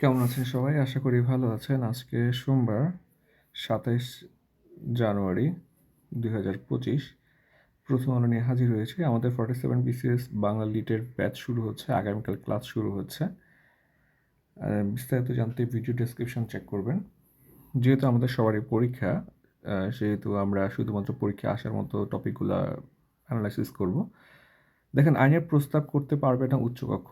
কেমন আছেন সবাই? আশা করি ভালো আছেন। আজকে সোমবার, সাতাইশ জানুয়ারি দুই হাজার পঁচিশ। প্রথম আলো নিয়ে হাজির হয়েছে। আমাদের ফর্টি সেভেন বিসিএস বাংলা লিটের ব্যাচ শুরু হচ্ছে, আগামীকাল ক্লাস শুরু হচ্ছে। বিস্তারিত জানতে ভিডিও ডেসক্রিপশন চেক করবেন। যেহেতু আমাদের সবারই পরীক্ষা সেহেতু আমরা শুধুমাত্র পরীক্ষা আসার মতো টপিকগুলো অ্যানালাইসিস করব। দেখেন, আইনের প্রস্তাব করতে পারবে না উচ্চকক্ষ।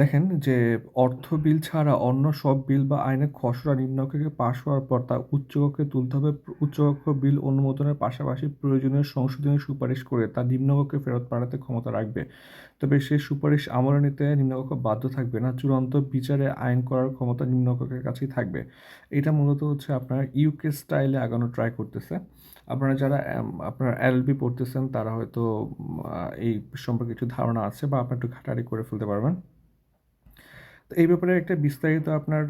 দেখেন যে অর্থ বিল ছাড়া অন্য সব বিল বা আইনের খসড়া নিম্নকক্ষে পাশ হওয়ার পর তা উচ্চকক্ষে তুলতে হবে। উচ্চকক্ষ বিল অনুমোদনের পাশাপাশি প্রয়োজনীয় সংশোধনের সুপারিশ করে তা নিম্নকক্ষে ফেরত পাঠাতে ক্ষমতা রাখবে। তবে সেই সুপারিশ আমলে নিতে নিম্নকক্ষ বাধ্য থাকবে না, চূড়ান্ত বিচারে আইন করার ক্ষমতা নিম্নকক্ষের কাছেই থাকবে। এটা মূলত হচ্ছে আপনার ইউকে স্টাইলে আগানো ট্রাই করতেছে। আপনারা যারা আপনার এলবি পড়তেছেন, তারা হয়তো এই সম্পর্কে কিছু ধারণা আছে বা আপনার একটু ঘাটারি করে ফেলতে পারবেন। তো এই ব্যাপারে একটা বিস্তারিত আপনার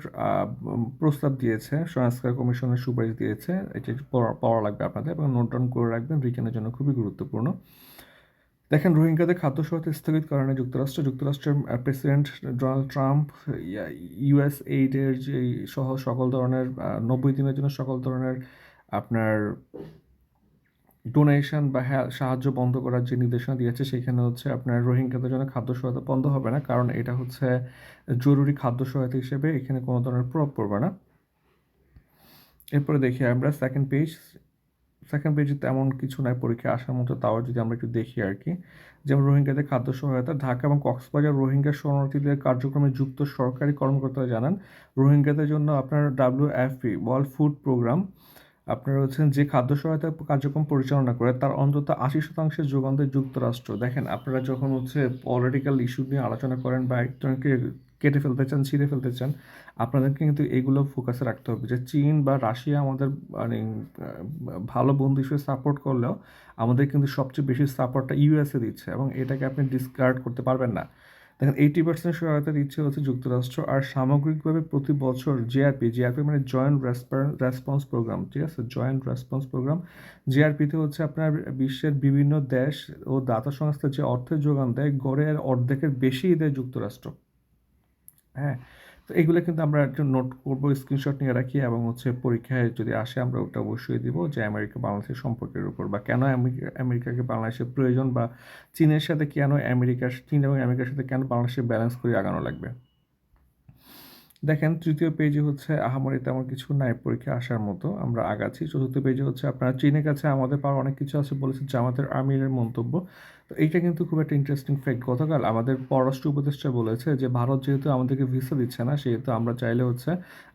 প্রস্তাব দিয়েছে, সংস্কার কমিশনের সুপারিশ দিয়েছে। এটি পড়া লাগবে আপনাদের এবং নোট ডাউন করে রাখবেন রিটেনের জন্য খুবই গুরুত্বপূর্ণ। দেখেন, রোহিঙ্গাদের খাদ্য সহায়তা স্থগিত কারণে যুক্তরাষ্ট্র, যুক্তরাষ্ট্রের প্রেসিডেন্ট ডোনাল্ড ট্রাম্প ইউএস এইডের যে সহ সকল ধরনের নব্বই দিনের জন্য সকল ধরনের আপনার ডোনেশন বা হ্যাঁ সাহায্য বন্ধ করার যে নির্দেশনা দিয়েছে, সেখানে হচ্ছে আপনার রোহিঙ্গাদের জন্য খাদ্য সহায়তা বন্ধ হবে না। কারণ এটা হচ্ছে জরুরি খাদ্য সহায়তা হিসেবে এখানে কোনো ধরনের প্রভাব পড়বে না। এরপরে দেখি আমরা সেকেন্ড পেজ সেকেন্ড পেজে তেমন কিছু নাই, পরীক্ষা আসার মতো, তাও যদি আমরা একটু দেখি আর কি। যেমন রোহিঙ্গাদের খাদ্য সহায়তা, ঢাকা এবং কক্সবাজার রোহিঙ্গা শরণার্থীদের কার্যক্রমে যুক্ত সরকারি কর্মকর্তারা জানান, রোহিঙ্গাদের জন্য আপনার ডাব্লিউএফপি ওয়ার্ল্ড ফুড প্রোগ্রাম আপনার হচ্ছেন যে খাদ্য সহায়তা কার্যক্রম পরিচালনা করে, তার অন্তত আশি শতাংশের যোগান দেয় যুক্তরাষ্ট্র। দেখেন, আপনারা যখন হচ্ছে পলিটিক্যাল ইস্যু নিয়ে আলোচনা করেন বা একজনকে কেটে ফেলতে চান, ছিঁড়ে ফেলতে চান, আপনাদেরকে কিন্তু এগুলো ফোকাসে রাখতে হবে যে চীন বা রাশিয়া আমাদের মানে ভালো বন্ধু হিসেবে সাপোর্ট করলেও আমাদের কিন্তু সবচেয়ে বেশি সাপোর্টটা ইউএসএ দিচ্ছে এবং এটাকে আপনি ডিসকার্ড করতে পারবেন না। দেখেন এইটি পার্সেন্ট সহায়তার ইচ্ছে হচ্ছে যুক্তরাষ্ট্র আর সামগ্রিকভাবে প্রতি বছর জেআরপি জেআরপি মানে জয়েন্ট রেসপন্স প্রোগ্রাম ঠিক আছে? জয়েন্ট রেসপন্স প্রোগ্রাম জেআরপিতে হচ্ছে আপনার বিশ্বের বিভিন্ন দেশ ও দাতা সংস্থা যে অর্থের যোগান দেয়, গড়ে অর্ধেকের বেশিই দেয় যুক্তরাষ্ট্র। হ্যাঁ? তো এগুলো কিন্তু আমরা একটু নোট করব স্ক্রিনশট নিয়ে রাখি এবং হচ্ছে পরীক্ষায় যদি আসে আমরা ওটা অবশ্যই দিব যে আমেরিকা বাংলাদেশের সম্পর্কের উপর বা কেন আমেরিকা, আমেরিকাকে বাংলাদেশের প্রয়োজন বা চীনের সাথে কেন আমেরিকার, চীন এবং আমেরিকার সাথে কেন বাংলাদেশের ব্যালেন্স করে আগানো লাগবে? দেখেন, তৃতীয় পেজে হচ্ছে আহামরি তেমন কিছু নাই পরীক্ষা আসার মতো, আমরা আগাচ্ছি। চতুর্থ পেজে হচ্ছে আপনার চীনের কাছে আমাদের পাওয়ার অনেক কিছু আছে বলেছে জামাতের আমিরের মন্তব্য। তো এইটা কিন্তু খুব একটা ইন্টারেস্টিং ফ্যাক্ট গতকাল আমাদের পররাষ্ট্র উপদেষ্টা বলেছে যে, ভারত যেহেতু আমাদেরকে ভিসা দিচ্ছে না, সেহেতু আমরা চাইলে হচ্ছে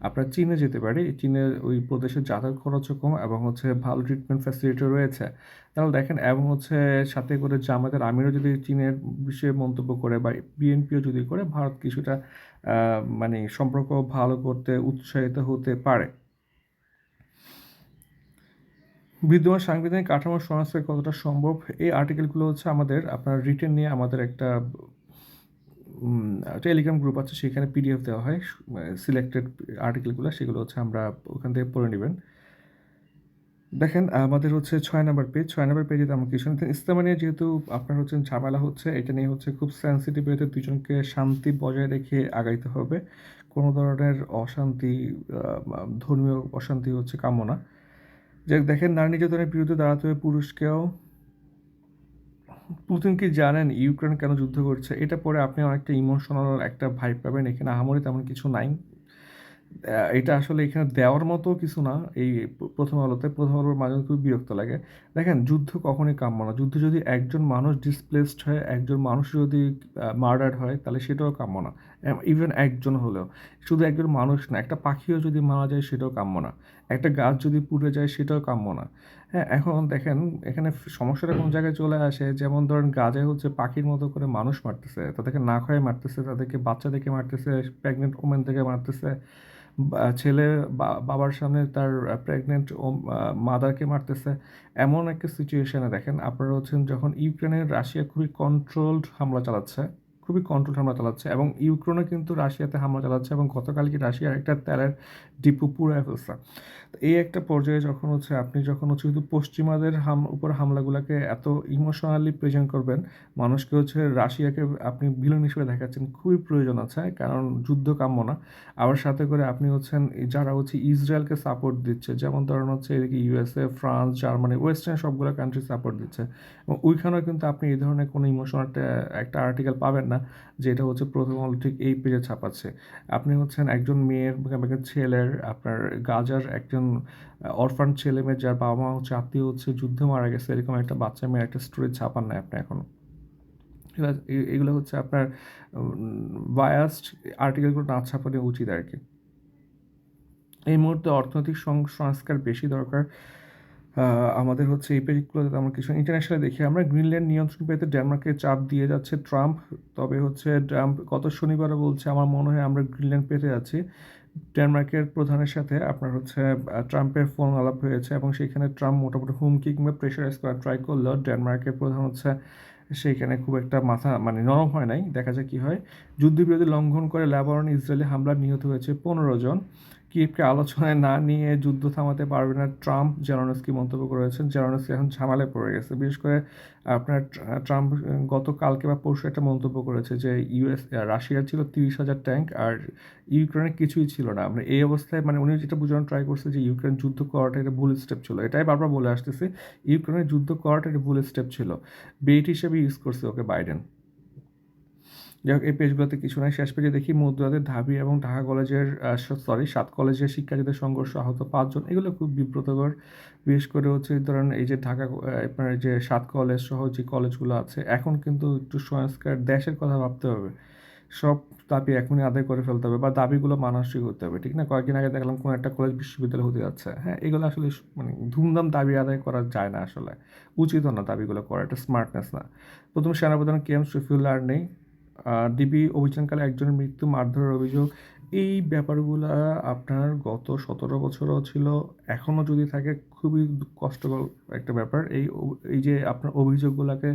আপনার চীনে যেতে পারি। চীনের ওই প্রদেশের যাতায়াত খরচও কম এবং হচ্ছে ভালো ট্রিটমেন্ট ফ্যাসিলিটি রয়েছে। তাহলে দেখেন, এবং হচ্ছে সাথে করে জামাতের আমিরও যদি চীনের বিষয়ে মন্তব্য করে বা বিএনপিও যদি করে, ভারত কিছুটা মানে সম্পর্ক ভালো করতে উৎসাহিত হতে পারে। বিদ্যমান সাংবিধানিক কাঠামো সংস্কার কতটা সম্ভব? এই আর্টিকেলগুলো হচ্ছে আমাদের, আপনার রিটেন নিয়ে আমাদের একটা টেলিগ্রাম গ্রুপ আছে, সেখানে পিডিএফ দেওয়া হয় সিলেক্টেড আর্টিকেলগুলো সেগুলো হচ্ছে আমরা ওখান থেকে পড়ে নেবেন। দেখেন, আমাদের হচ্ছে ছয় নম্বর পেজ ছয় নম্বর পেজে তেমন কিছু নেই ইস্তেমা নিয়ে যেহেতু আপনার হচ্ছে ঝামেলা হচ্ছে, এটা নিয়ে হচ্ছে খুব সেন্সিটিভ হয়েছে দুজনকে শান্তি বজায় রেখে আগাইতে হবে। কোনো ধরনের অশান্তি ধর্মীয় অশান্তি হচ্ছে কামনা যে দেখেন, নারী নির্যাতনের বিরুদ্ধে দাঁড়াতে হবে পুরুষকেও। পুতিন কি জানেন ইউক্রেন কেন যুদ্ধ করছে? এটা পরে আপনি অনেকটা ইমোশনাল একটা ভাইব পাবেন। এখানে আহামরি তেমন কিছু নাই। এটা আসলে এখানে দেওয়ার মতো কিছু না। এই প্রথম আলোতে, প্রথম আলোর মাঝে খুব বিরক্ত লাগে। দেখেন, যুদ্ধ কখনোই কাম্য না। যুদ্ধ যদি একজন মানুষ ডিসপ্লেসড হয়, একজন মানুষ যদি মার্ডার হয়, তাহলে সেটাও কাম্য না। ইভেন একজন হলেও। শুধু একজন মানুষ না, একটা পাখিও যদি মারা যায় সেটাও কাম্য না। একটা গাছ যদি পুড়ে যায় সেটাও কাম্য না। হ্যাঁ এখন দেখেন, এখানে সমস্যাটা কোন জায়গায় চলে আসে? যেমন ধরেন গাছে হচ্ছে পাখির মতো করে মানুষ মারতেছে, তাদেরকে না খায় মারতেছে, তাদেরকে বাচ্চাদেরকে মারতেছে প্রেগনেন্ট ওমেন থেকে মারতেছে ছেলে বাবার সামনে তার প্রেগনেন্ট মাদারকে মারতেছে। এমন একটা সিচুয়েশনে দেখেন, আপনারা হচ্ছেন যখন ইউক্রেনের রাশিয়া খুবই কন্ট্রোলড হামলা চালাচ্ছে। খুবই কন্ট্রোল হামলা চালাচ্ছে এবং ইউক্রেনও কিন্তু রাশিয়াতে হামলা চালাচ্ছে এবং গতকালকে রাশিয়ার একটা তেলের ডিপো পুরায় ফেলছে। এই একটা পর্যায়ে যখন হচ্ছে আপনি যখন হচ্ছে শুধু পশ্চিমাদের হাম, উপর হামলাগুলোকে এত ইমোশনালি প্রেজেন্ট করবেন, মানুষকে হচ্ছে রাশিয়াকে আপনি ভিলেন হিসেবে দেখাচ্ছেন খুবই প্রয়োজন আছে, কারণ যুদ্ধ কাম্য না। আবার সাথে করে আপনি হচ্ছেন যারা হচ্ছে ইসরায়েলকে সাপোর্ট দিচ্ছে, যেমন ধরেন হচ্ছে এদিকে ইউএসএ ফ্রান্স জার্মানি ওয়েস্টার্ন সবগুলো কান্ট্রি সাপোর্ট দিচ্ছে। এবং ওইখানেও কিন্তু আপনি এই ধরনের কোনো ইমোশনাল একটা আর্টিকেল পাবেন না যেটা হচ্ছে প্রথম আলো ঠিক এই পেজে ছাপাচ্ছে। আপনি হচ্ছেন একজন মেয়ের বা ছেলের, আপনার গাজার একজন অরফান ছেলে মেয়ে, যার বাবা মা হচ্ছে আত্মীয় হচ্ছে, যুদ্ধে মারা গেছে, এরকম একটা বাচ্চা মেয়ের একটা স্টোরি ছাপান না আপনি এখনও এগুলো হচ্ছে আপনার বায়াসড আর্টিকেলগুলো না ছাপানো উচিত আর কি। এই মুহূর্তে অর্থনৈতিক সংস্কার বেশি দরকার। আমাদের হচ্ছে এই পেজগুলোতে আমরা কিছু ইন্টারন্যাশনালি দেখি। আমরা গ্রিনল্যান্ড নিয়ন্ত্রণ পেতে ডেনমার্কে চাপ দিয়ে যাচ্ছে ট্রাম্প তবে হচ্ছে ট্রাম্প গত শনিবারও বলছে, আমার মনে হয় আমরা গ্রিনল্যান্ড পেতে যাচ্ছি। ডেনমার্কের প্রধানের সাথে আপনার হচ্ছে ট্রাম্পের ফোন আলাপ হয়েছে এবং সেখানে ট্রাম্প মোটামুটি হুমকি কিংবা প্রেশারাইজ করার ট্রাই করলেও ডেনমার্কের প্রধান হচ্ছে সেইখানে খুব একটা মাথা মানে নরম হয় নাই। দেখা যায় কী হয়। যুদ্ধবিরতি লঙ্ঘন করে লেবানন ইসরায়েলি হামলা নিহত হয়েছে পনেরো জন। কিয়েভকে আলোচনায় না নিয়ে যুদ্ধ থামাতে পারবে না ট্রাম্প জেরনস্কি মন্তব্য করেছেন। জেরনস্কি এখন ঝামেলায় পড়ে গেছে। বিশেষ করে আপনার ট্রাম্প গতকালকে বা পরশু একটা মন্তব্য করেছে যে ইউএস রাশিয়ার ছিল তিরিশ হাজার ট্যাঙ্ক আর ইউক্রেনের কিছুই ছিল না। আমরা এই অবস্থায় মানে উনি যেটা বোঝানোর ট্রাই করছে যে ইউক্রেন যুদ্ধ করাটা একটা ভুল স্টেপ ছিল। এটাই বারবার বলে আসতেছে, ইউক্রেনের যুদ্ধ করাটা একটা ভুল স্টেপ ছিল। বেট হিসেবে ইউজ করছে ওকে বাইডেন। যাই হোক, এই পেজগুলোতে কিছু নাই। শেষ পেজে দেখি মধ্যরাতের ঢাবি এবং ঢাকা কলেজের সরি সাত কলেজের শিক্ষার্থীদের সংঘর্ষ আহত পাঁচজন। এগুলো খুব বিব্রতকর। বিশেষ করে হচ্ছে, ধরেন এই যে ঢাকা আপনার যে সাত কলেজ সহ যে কলেজগুলো আছে, এখন কিন্তু একটু সংস্কার, দেশের কথা ভাবতে হবে। সব দাবি এখনই আদায় করে ফেলতে হবে বা দাবিগুলো মানসিক হতে হবে, ঠিক না? কয়েকদিন আগে দেখলাম কোনো একটা কলেজ বিশ্ববিদ্যালয় হতে যাচ্ছে। হ্যাঁ এগুলো আসলে মানে ধুমধাম দাবি আদায় করা যায় না আসলে। উচিত না দাবিগুলো করা, এটা স্মার্টনেস না। প্রথম সেনাপ্রধান কে এম শফিউল্লাহ আর নেই। ডিবি অভিযানকালে একজনের মৃত্যু মারধরের অভিযোগ। এই ব্যাপারগুলো আপনার গত সতেরো বছরও ছিল। এখনও যদি থাকে, খুবই কষ্টকর একটা ব্যাপার। এই এই যে আপনার অভিযোগগুলোকে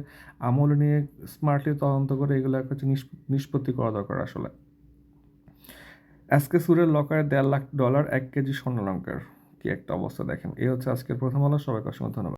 আমলে নিয়ে স্মার্টলি তদন্ত করে এগুলো হচ্ছে নিষ্পত্তি করা দরকার আসলে। আজকে সুরের লকারে দেড় লাখ ডলার, এক কেজি স্বর্ণলঙ্কার। কি একটা অবস্থা দেখেন। এই হচ্ছে আজকের প্রথম আলো। সবাইকে অসংখ্য ধন্যবাদ।